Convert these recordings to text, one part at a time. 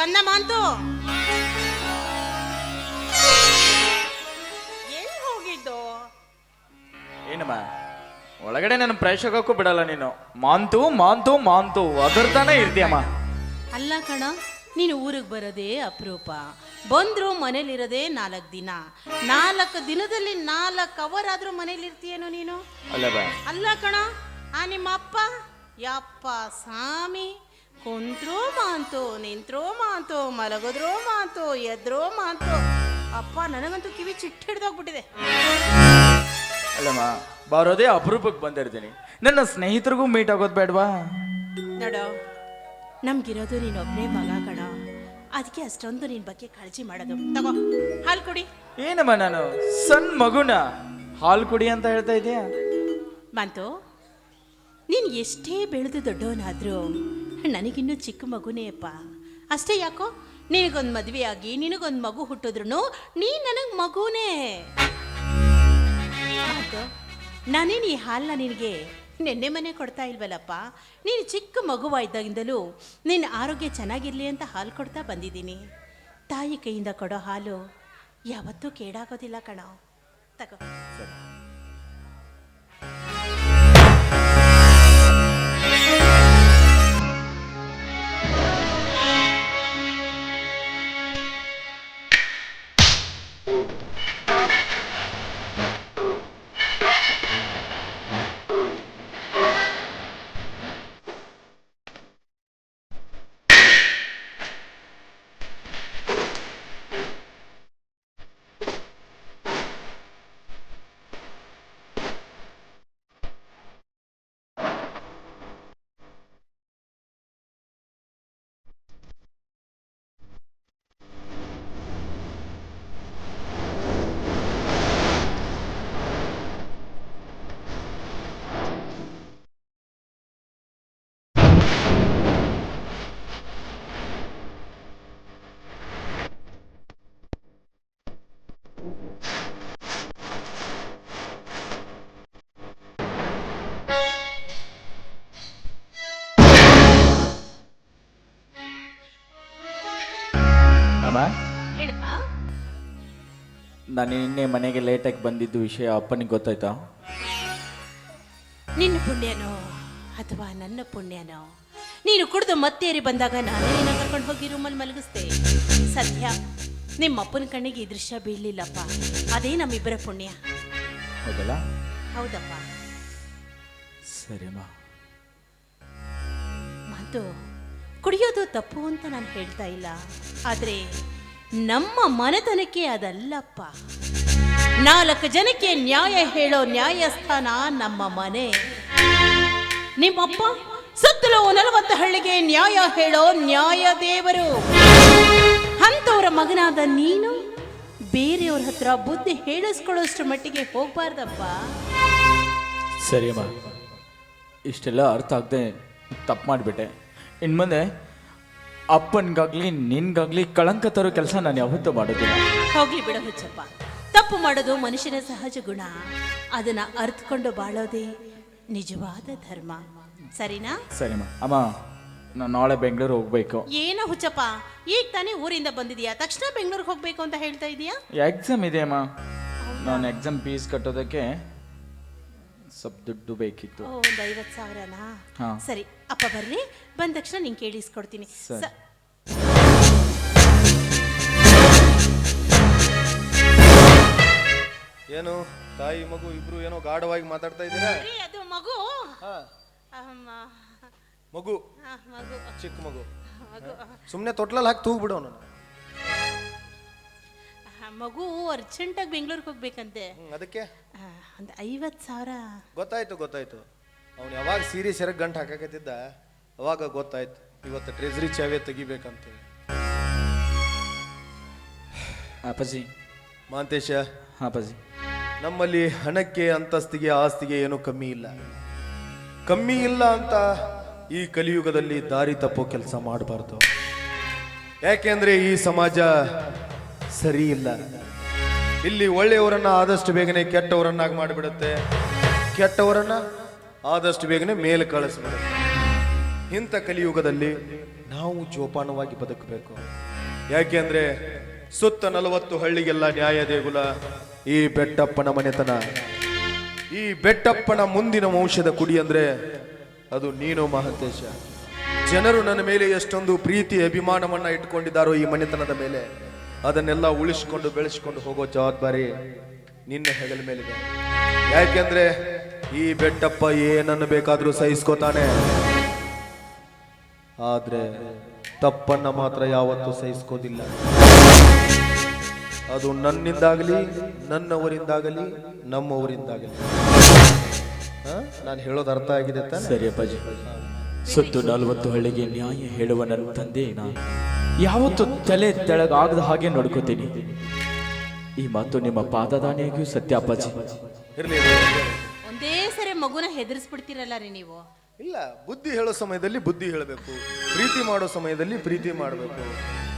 ಕನ್ನ ಮಾಂತು ಎಲ್ಲಿ ಹೋಗಿದ್ದು? ಏನಮ್ಮ? ಒಳಗಡೆ ನನ್ನ ಪ್ರೇಕ್ಷಕಕ್ಕೂ ಬಿಡಲ್ಲ ನೀನು. ಮಾಂತು ಮಾಂತು ಮಾಂತು ತಾನೇ ಇರ್ತೀಯಮ್ಮ. ಅಲ್ಲ ಕಣ ನೀನು ಊರಿಗೆ ಬರೋದೇ ಅಪರೂಪ. ಬಂದ್ರು ಮನೇಲಿರೋದೇ ನಾಲ್ಕು ದಿನ. ನಾಲ್ಕು ದಿನದಲ್ಲಿ ನಾಲ್ಕು ಅವರ್ ಆದ್ರೂ ಮನೇಲಿ ಇರ್ತೀಯೇನೋ ನೀನು? ಅಲ್ಲ ಬಾ. ಅಲ್ಲ ಕಣ ಆ ನಿಮ್ಮ ಅಪ್ಪ ಯಪ್ಪ ಸ್ವಾಮಿ. ಕುಂತ್ರೂ ಮಾಂತೋ ನಿಂತ್ರೋ ಮಾಂತೋ ಮಲಗೋದ್ರೋ ಮಾಂತೋ ಎದ್ರೋ ಮಾಂತೋ. ಅಪ್ಪ ನನಗಂತೂ ಕಿವಿ ಚಿಟ್ಟ ಹಿಡ್ದೋಗ್ಬಿಟ್ಟಿದೆ. ಅಲ್ಲಮ್ಮ ಬರೋದೇ ಅಪರೂಪಕ್ಕೆ ಬಂದಿರ್ತೀನಿ. ನನ್ನ ಸ್ನೇಹಿತರಿಗೂ ಮೀಟ್ ಆಗೋದು ಬೇಡವಾ? ನೋಡ ನಮ್ಗಿರೋದು ನೀನೊಬ್ಬನೇ ಮಗ ಕಣ. ಅದಕ್ಕೆ ಅಷ್ಟೊಂದು ನಿನ್ ಬಗ್ಗೆ ಕಾಳಜಿ ಮಾಡೋದು. ತಗೋ ಹಾಲು ಕುಡಿ. ಏನಮ್ಮ ನಾನು? ಸಣ್ಣ ಮಗುನ? ಹಾಲು ಕುಡಿ ಅಂತ ಹೇಳ್ತಾ ಇದೀಯ? ಬಂತು ನೀನು ಎಷ್ಟೇ ಬೆಳೆದು ದೊಡ್ಡವನಾದರೂ ನನಗಿನ್ನೂ ಚಿಕ್ಕ ಮಗುನೇ ಅಪ್ಪ ಅಷ್ಟೇ ಯಾಕೋ? ನಿನಗೊಂದು ಮದುವೆ ಆಗಿ ನಿನಗೊಂದು ಮಗು ಹುಟ್ಟಿದ್ರು ನೀ ನನಗೆ ಮಗುನೇ. ನಾನೇನು ಈ ಹಾಲನ್ನ ನಿನಗೆ ನೆನ್ನೆ ಮನೆ ಕೊಡ್ತಾ ಇಲ್ವಲ್ಲಪ್ಪ? ನೀನು ಚಿಕ್ಕ ಮಗುವಾಗಿದ್ದಾಗಿಂದಲೂ ನಿನ್ನ ಆರೋಗ್ಯ ಚೆನ್ನಾಗಿರಲಿ ಅಂತ ಹಾಲು ಕೊಡ್ತಾ ಬಂದಿದ್ದೀನಿ. ತಾಯಿ ಕೈಯಿಂದ ಕೊಡೋ ಹಾಲು ಯಾವತ್ತೂ ಕೇಡಾಗೋದಿಲ್ಲ ಕಣೋ. ತಗೋ. ನಾನು ನಿನ್ನೆ ಮನೆಗೆ ಲೇಟಾಗಿ ಬಂದಿದ್ದು ವಿಷಯ ಅಪ್ಪನಿಗೆ ಗೊತ್ತಾಯ್ತಾ? ನಿನ್ನ ಪುಣ್ಯನೋ ಅಥವಾ ನನ್ನ ಪುಣ್ಯನೋ? ನೀನು ಕುಡಿದು ಮತ್ತೇರಿ ಬಂದಾಗ ನಾನೇ ನಿನ್ನ ಕರ್ಕೊಂಡು ಹೋಗಿ ರೂಮಲ್ಲಿ ಮಲಗಿಸ್ದೆ. ಸದ್ಯ ನಿಮ್ಮ ಅಪ್ಪನ ಕಣ್ಣಿಗೆ ಈ ದೃಶ್ಯ ಬೀಳಲಿಲ್ಲಪ್ಪ. ಅದೇ ನಮ್ಮಿಬ್ಬರ ಪುಣ್ಯ. ಹೌದಲ್ಲ? ಹೌದಪ್ಪ. ಸರಿಮ್ಮ ಮತ್ತು ಕುಡಿಯೋದು ತಪ್ಪು ಅಂತ ನಾನು ಹೇಳ್ತಾ ಇಲ್ಲ. ಆದರೆ ನಮ್ಮ ಮನೆತನಕ್ಕೆ ಅದಲ್ಲಪ್ಪ. ನಾಲ್ಕು ಜನಕ್ಕೆ ನ್ಯಾಯ ಹೇಳೋ ನ್ಯಾಯಸ್ಥಾನ ನಮ್ಮ ಮನೆ. ನಿಮ್ಮಪ್ಪ ಸುತ್ತಲೂ ನಲವತ್ತು ಹಳ್ಳಿಗೆ ನ್ಯಾಯ ಹೇಳೋ ನ್ಯಾಯ ದೇವರು. ಅಂತವರ ಮಗನಾದ ನೀನು? ಬೇರೆಯವ್ರ ಹತ್ರ ಬುದ್ಧಿ ಹೇಳಿಸ್ಕೊಳ್ಳೋಷ್ಟು ಮಟ್ಟಿಗೆ ಹೋಗ್ಬಾರ್ದಪ್ಪ. ಸರಿಯಮ್ಮ, ಇಷ್ಟೆಲ್ಲ ಅರ್ಥ ಆಗದೆ ತಪ್ಪು ಮಾಡಿಬಿಟ್ಟೆ. ಇನ್ನು ಮುಂದೆ ಅಪ್ಪನಿಗಾಗ್ಲಿ ನಿನ್ಗಾಗ್ಲಿ ಕಳಂಕ ತರೋ ಕೆಲಸ ನಾನು ಯಾವತ್ತೂ ಮಾಡೋದಿಲ್ಲ. ಹೋಗ್ಲಿ ಬಿಡ ಹುಚ್ಚಪ್ಪ. ತಪ್ಪು ಮಾಡೋದು ಮನುಷ್ಯನ ಸಹಜ ಗುಣ. ಅದನ್ನ ಅರ್ಥಕೊಂಡು ಬಾಳೋದೇ ನಿಜವಾದ ಧರ್ಮ. ಸರಿನಾ? ಸರಿ ಅಮ್ಮ ನಾನು ನಾಳೆ ಬೆಂಗಳೂರು ಹೋಗ್ಬೇಕು. ಏನೋ ಹುಚ್ಚಪ್ಪ? ಈಗ ತಾನೇ ಊರಿಂದ ಬಂದಿದ್ಯಾ? ತಕ್ಷಣ ಬೆಂಗಳೂರಿಗೆ ಹೋಗ್ಬೇಕು ಅಂತ ಹೇಳ್ತಾ ಇದೀಯಾ? ಎಕ್ಸಾಮ್ ಇದೆ ಅಮ್ಮ. ನಾನು ಎಕ್ಸಾಮ್ ಫೀಸ್ ಕಟ್ಟೋದಕ್ಕೆ ಸ್ವಲ್ಪ ದುಡ್ಡು ಬೇಕಿತ್ತು. ಓ ಒಂದು ಐವತ್ತು ಸಾವಿರನಾ? ಹಾ. ಸರಿ ಅಪ್ಪ ಬರ್ರಿ ಬಂದ ತಕ್ಷಣ ನಿಂಗೆ ಕೇಳಿಸ್ಕೊಡ್ತೀನಿ. ಸರಿ. ಸ- ಏನು ತಾಯಿ ಮಗು ಇಬ್ರು ಏನೋ ಗಾಢವಾಗಿ ಮಾತಾಡ್ತಾ ಇದ್ದೀರಾ? ರೀ, ಅದು ಮಗು? ಹಾ. ಅಮ್ಮ, ಮಗು. ಆ, ಮಗು. ಚಿಕ್ಕ ಮಗು. ಮಗು. ಸುಮ್ಮನೆ ತೊಟ್ಲಲ್ಲಿ ಹಾಕಿ ತೂಗ್ಬಿಡೋನು ಮಗು ಅರ್ಜೆಂಟಾಗಿ ಬೆಂಗಳೂರಿಗೆ ಹೋಗ್ಬೇಕಂತೆ. ಅದಕ್ಕೆ? ಒಂದು ಐವತ್ತು ಸಾವಿರ. ಗೊತ್ತಾಯ್ತು ಗೊತ್ತಾಯ್ತು. ಅವ್ನು ಯಾವಾಗ ಸೀರೆ ಸೆರಗ್ ಗಂಟು ಹಾಕಾಕತ್ತಿದ್ದ ಅವಾಗ ಗೊತ್ತಾಯ್ತು. ಇವತ್ತು ಟ್ರೆಜರಿ ಚಾವೆ ತೆಗಿಬೇಕಂತೇಳಿ ಅಪ್ಪಾಜಿ. ಮಾಂತೇಶ. ಹಾಂ ಅಪ್ಪಾಜಿ. ನಮ್ಮಲ್ಲಿ ಹಣಕ್ಕೆ ಅಂತಸ್ತಿಗೆ ಆಸ್ತಿಗೆ ಏನೂ ಕಮ್ಮಿ ಇಲ್ಲ. ಕಮ್ಮಿ ಇಲ್ಲ ಅಂತ ಈ ಕಲಿಯುಗದಲ್ಲಿ ದಾರಿ ತಪ್ಪೋ ಕೆಲಸ ಮಾಡಬಾರ್ದು. ಯಾಕೆಂದ್ರೆ ಈ ಸಮಾಜ ಸರಿ ಇಲ್ಲ. ಇಲ್ಲಿ ಒಳ್ಳೆಯವರನ್ನ ಆದಷ್ಟು ಬೇಗನೆ ಕೆಟ್ಟವರನ್ನಾಗಿ ಮಾಡಿಬಿಡುತ್ತೆ. ಕೆಟ್ಟವರನ್ನ ಆದಷ್ಟು ಬೇಗನೆ ಮೇಲೆ ಕಳಿಸ್ಬಿಡುತ್ತೆ. ಇಂಥ ಕಲಿಯುಗದಲ್ಲಿ ನಾವು ಜೋಪಾನವಾಗಿ ಬದುಕಬೇಕು. ಯಾಕೆಂದ್ರೆ ಸುತ್ತ ನಲವತ್ತು ಹಳ್ಳಿಗೆಲ್ಲ ನ್ಯಾಯ ದೇಗುಲ, ಈ ಬೆಟ್ಟಪ್ಪನ ಮನೆತನ. ಈ ಬೆಟ್ಟಪ್ಪನ ಮುಂದಿನ ವಂಶದ ಕುಡಿ ಅಂದ್ರೆ ಅದು ನೀನು ಮಹಂತೇಶ. ಜನರು ನನ್ನ ಮೇಲೆ ಎಷ್ಟೊಂದು ಪ್ರೀತಿ, ಅಭಿಮಾನವನ್ನ ಇಟ್ಕೊಂಡಿದ್ದಾರೋ ಈ ಮನೆತನದ ಮೇಲೆ. ಅದನ್ನೆಲ್ಲ ಉಳಿಸ್ಕೊಂಡು ಬೆಳೆಸ್ಕೊಂಡು ಹೋಗೋ ಜವಾಬ್ದಾರಿ ನಿನ್ನ ಹೆಗಲ ಮೇಲಿದೆ. ಯಾಕೆಂದ್ರೆ ಈ ಬೆಟ್ಟಪ್ಪ ಏನನ್ನು ಬೇಕಾದ್ರೂ ಸಹಿಸ್ಕೋತಾನೆ. ಆದ್ರೆ ತಪ್ಪನ್ನ ಮಾತ್ರ ಯಾವತ್ತೂ ಸಹಿಸ್ಕೋದಿಲ್ಲ. ಅದು ನನ್ನಿಂದಾಗಲಿ, ನನ್ನವರಿಂದಾಗಲಿ, ನಮ್ಮವರಿಂದಾಗಲಿ. ನಾನು ಹೇಳೋದು ಅರ್ಥ ಆಗಿದೆ ಸರಿ ಅಪ್ಪಾಜಿ. ಸುತ್ತು ನಲ್ವತ್ತು ಹಳ್ಳಿಗೆ ನ್ಯಾಯ ಹೇಳುವ ನನ್ನ ತಂದೆ ನಾನು. ಯಾವತ್ತು ತಲೆ ತೆಳಗಾಗದ ಹಾಗೆ ನೋಡ್ಕೋತೀನಿ. ಈ ಮಾತು ನಿಮ್ಮ ಪಾದದಾನಿಯಾಗಿಯೂ ಸತ್ಯ ಅಪ್ಪಾಜಿ. ಇರ್ಲಿ ಒಂದೇ ಸರಿ ಮಗುನ ಹೆದರ್ಸ್ಬಿಡ್ತೀರಲ್ಲ ರೀ ನೀವು? ಇಲ್ಲ ಬುದ್ಧಿ ಹೇಳೋ ಸಮಯದಲ್ಲಿ ಬುದ್ಧಿ ಹೇಳಬೇಕು. ಪ್ರೀತಿ ಮಾಡೋ ಸಮಯದಲ್ಲಿ ಪ್ರೀತಿ ಮಾಡಬೇಕು.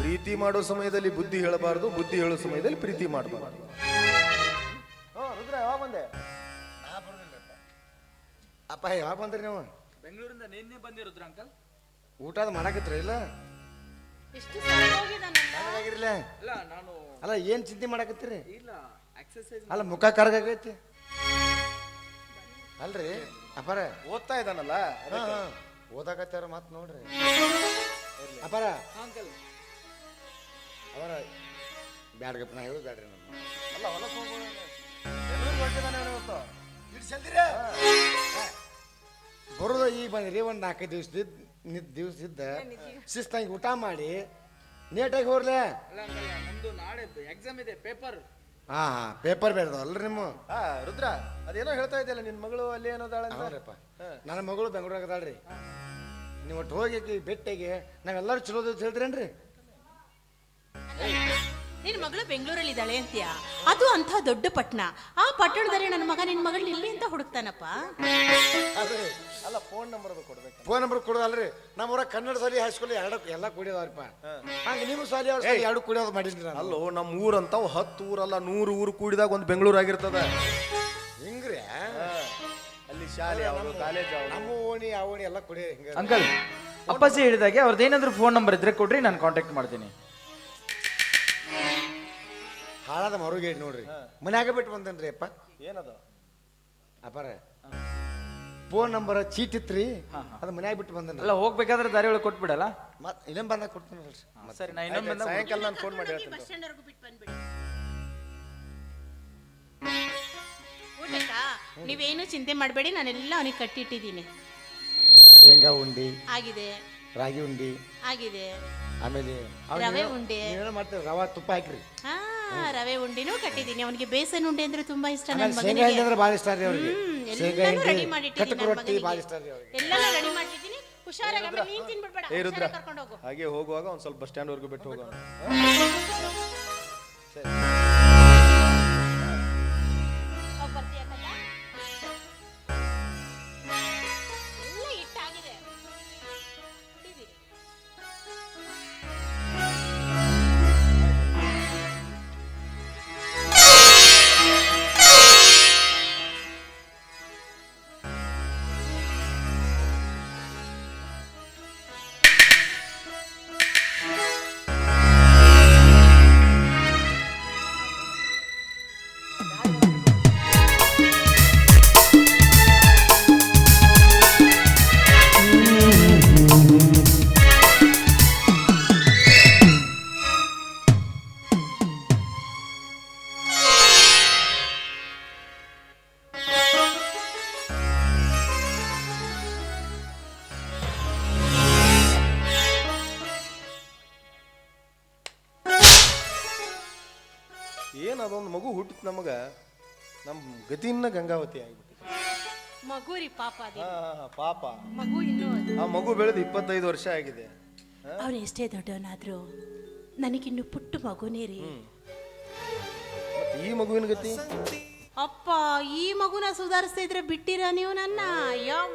ಪ್ರೀತಿ ಮಾಡೋ ಸಮಯದಲ್ಲಿ ಬುದ್ಧಿ ಹೇಳಬಾರದು ಬುದ್ಧಿ ಹೇಳೋ ಸಮಯದಲ್ಲಿ ಪ್ರೀತಿ ಮಾಡಬಾರ್ದು. ಅಪ್ಪ ಯಾವಾಗ ಬಂದ್ರಿ ನೀವು? ಬೆಂಗಳೂರಿಂದ ನಿನ್ನೆ ಬಂದಿರೋದ್ರ ಅಂಕಲ್. ಊಟದ ಮಾಡಾಕತ್ರ ಇಲ್ಲ? ಎಷ್ಟು ಸಲ ಹೋಗಿದಾನಲ್ಲ? ಆಗಿರ್ಲ ಇಲ್ಲ ನಾನು ಅಲ್ಲ ಏನ್ ಚಿಂತೆ ಮಾಡಕತ್ತೀರಿ? ಇಲ್ಲ ಎಕ್ಸರ್ಸೈಸ್ ಅಲ್ಲ ಮುಖ ಕರ್ಗಾಗೈತಿ. ಅಲ್ರಿ? ಅಪ್ಪಾರ ಓದ್ತಾ ಇದ್ದಾನಲ್ಲ ಓದಾಕತ್ತಾರ ಮಾತ್ ನೋಡ್ರಿ. ಅಪ್ಪಾರ ಅಂಕಲ್. ಅವರ ಬ್ಯಾಡ್ಗಪ್ಪ ನಾ ಹೇಳೋದು ಬ್ಯಾಡ್ರಿ ನಮ್ಮ ಅಲ್ಲ ಹೊಲಕ್ಕೆ ಹೋಗೋಣ. ಬರೋದು ಈಗ ಬಂದ್ರಿ ಒಂದು ನಾಲ್ಕೈದು ದಿವ್ಸದಿದ್ದು ನಿದ್ ಇದ್ದ. ಶಿಸ್ತಾಗಿ ಊಟ ಮಾಡಿ. ನೀಟಾಗಿ ಹೋರ್ಲೆ ಅಲ್ಲ ಅಂಕಲ್ ನಮ್ದು ನಾಳೆ ಎಕ್ಸಾಮ್ ಇದೆ ಪೇಪರ್ ಹಾ ಹಾ ಪೇಪರ್ ಅಲ್ರಿ ನಿಮ್ಮ? ಆ ರುದ್ರ ಅದೇನೋ ಹೇಳ್ತಾ ಇದೆಯಲ್ಲ ನಿನ್ ಮಗಳು ಅಲ್ಲಿ ಏನದಾಳ ಹೌದ್ರಪ್ಪ. ನನ್ನ ಮಗಳು ಬೆಂಗಳೂರಾಗ ಅದಾಳ್ರಿ. ನೀವು ಒಟ್ಟು ಹೋಗಿ ಬೆಟ್ಟಿಗೆ ನಾವೆಲ್ಲರೂ ಚಲೋ ಹೇಳ್ತೀರೇನ್ರಿ? ನಿನ್ ಮಗಳು ಬೆಂಗಳೂರಲ್ಲಿ ಇದ್ದಾಳೆ ಅಂತೀಯ? ಅದು ಅಂತ ದೊಡ್ಡ ಪಟ್ಟಣ ಆ ಪಟ್ಟಣದಲ್ಲಿ ನನ್ನ ಮಗ ನಿನ್ನ ಮಗಳು ಇಲ್ಲಿ ಅಂತ ಹುಡುಕ್ತಾನಪ್ಪ. ಅಲ್ರಿ ಅಲ್ಲ ಫೋನ್ ನಂಬರ್ ಅದು ಕೊಡ್ಬೇಕು. ಫೋನ್ ನಂಬರ್ ಕೊಡೋದಲ್ರಿ ನಮ್ಮ ಊರಾಗ ಕನ್ನಡ ಸಾಲಿ ಹೈಸ್ಕೂಲ್ ಎರಡು ಎಲ್ಲ ಕುಡಿಯೋದವ್ರಪ್ಪ ಹಂಗೆ ನಿಮ್ಮ ಸಾಲಿ ಅವ್ರ ಸಾಲಿ ಎರಡು ಕುಡಿಯೋದು ಮಾಡಿದ್ರಿ ನಾನು. ಅಲ್ಲೋ ನಮ್ಮ ಊರಂತಾವ್ ಹತ್ತು ಊರಲ್ಲ ನೂರು ಊರು ಕೂಡಿದಾಗ ಒಂದು ಬೆಂಗಳೂರು ಆಗಿರ್ತದ. ಹಿಂಗ್ರಿ? ಅಲ್ಲಿ ಶಾಲೆ ಅವರು ಕಾಲೇಜ್ ಅವರು ನಮ್ಮ ಓಣಿ ಆ ಓಣಿ ಎಲ್ಲ ಕುಡಿಯೋ ಹಿಂಗೆ ಅಂಕಲ್ ಅಪ್ಪಾಜಿ ಹೇಳಿದಾಗೆ ಅವ್ರದ್ದು ಏನಾದ್ರು ಫೋನ್ ನಂಬರ್ ಇದ್ರೆ ಕೊಡ್ರಿ ನಾನು ಕಾಂಟ್ಯಾಕ್ಟ್ ಮಾಡ್ತೀನಿ. ಹಾಳಾದ ಮರುಗೇಡ್ ನೋಡ್ರಿ. ಮನ್ಯಾಗ ಬಿಟ್ಟು ಬಂದನ್ರಿ ಅಪ್ಪ? ಏನದ? ಅಪ್ಪಾರ ಫೋನ್ ನಂಬರ್ ಚೀಟ್ ಇತ್ರಿ ಅದು ಮನ್ಯಾಗ ಬಿಟ್ಟು ಬಂದನ್ರಿ. ಅಲ್ಲ ಹೋಗ್ಬೇಕಾದ್ರೆ ದಾರಿ ಒಳಗೆ ಕೊಟ್ಬಿಡಲ್ಲ? ಮತ್ ಇನ್ನೊಂದು ಬಂದಾಗ ಕೊಡ್ತೀನಿ ಸರಿ ನಾ ಇನ್ನೊಮ್ಮೆ ಬಂದಾಗ ಸಾಯಂಕಾಲ ನಾನು ಫೋನ್ ಮಾಡಿ ಹೇಳ್ತೀನಿ. ಬಸ್ ಸ್ಟ್ಯಾಂಡ್ ವರ್ಗು ಬಿಟ್ಟು ಬಂದ್ಬಿಡಿ. ಊಟಕ್ಕ ನೀವೇನು ಚಿಂತೆ ಮಾಡಬೇಡಿ ನಾನೆಲ್ಲ ಅವನಿಗೆ ಕಟ್ಟಿಟ್ಟಿದ್ದೀನಿ. ಶೇಂಗಾ ಉಂಡಿ ಆಗಿದೆ. ರಾಗಿ ಉಂಡಿ ಆಗಿದೆ. ಆಮೇಲೆ ರವೆ ಉಂಡೆ. ನೀವೇನೋ ಮಾಡ್ತೀರಿ ರವಾ ತುಪ್ಪ ಹಾಕ್ರಿ. ಹಾ. ರವೆ ಉಂಡಿನೂ ಕಟ್ಟಿದ್ದೀನಿ. ಅವನಿಗೆ ಬೇಸನ್ ಉಂಡೆ ಅಂದ್ರೆ ತುಂಬಾ ಇಷ್ಟ ನನ್ನ ಹಿಂಡಿ ಅಂದ್ರೆ ಭಾಳ ಇಷ್ಟ ರೀ ಅವ್ರಿಗೆ. ಹ್ಮ್, ಶೇಂಗಾ ಎಲ್ಲಾನು ರೆಡಿ ಹಿಂಡಿ ಮಾಡಿಟ್ಟಿದ್ದೀನಿ ಕಟಕ್ ನನ್ನ ರೊಟ್ಟಿ ಭಾಳ ಮಗನಿಗೆ ಇಷ್ಟ ರೀ ಅವ್ರಿಗೆ. ಎಲ್ಲಾನು ರೆಡಿ ಮಾಡಿಟ್ಟಿದ್ದೀನಿ ಹುಷಾರಾಗಿ ಆಮೇಲೆ ನೀನ್ ತಿನ್ಬಿಡ್ಬೇಡ. ಏ ರುದ್ರ ಹುಷಾರಾಗಿ ಕರ್ಕೊಂಡು ಹೋಗು. ಹಾಗೆ ಹೋಗುವಾಗ ಒಂದ್ ಸ್ವಲ್ಪ ಬಸ್ ಸ್ಟ್ಯಾಂಡ್ ವರ್ಗು ಬಿಟ್ಟು ಹೋಗೋಣ. ಹೋಗ್ ಏನು ಅದೊಂದು ಮಗು ಹುಟ್ಟಿತು ನಮಗ ನಮ್ಮ ಗತಿಯನ್ನ ಗಂಗಾವತಿ ಆಗಿಬಿಟ್ಟಿದೆ. ಮಗು ರೀ ಪಾಪ ಅದೇ. ಹಾ ಹಾ, ಹಾ, ಪಾಪ. ಮಗು ಇನ್ನು ಆ ಮಗು ಬೆಳೆದು ಇಪ್ಪತ್ತೈದು ವರ್ಷ ಆಗಿದೆ. ಅವ್ರು ಎಷ್ಟೇ ದೊಡ್ಡವನಾದ್ರು ನನಗಿನ್ನು ಪುಟ್ಟ ಮಗುನೇ ರೀ. ಮತ್ತೆ ಈ ಮಗುವಿನ ಗತಿ? ಅಪ್ಪ ಈ ಮಗುನ ಸುಧಾರಿಸ್ತಾ ಇದ್ರೆ ಬಿಟ್ಟಿರ ನೀವು ನನ್ನ? ಯಮ್.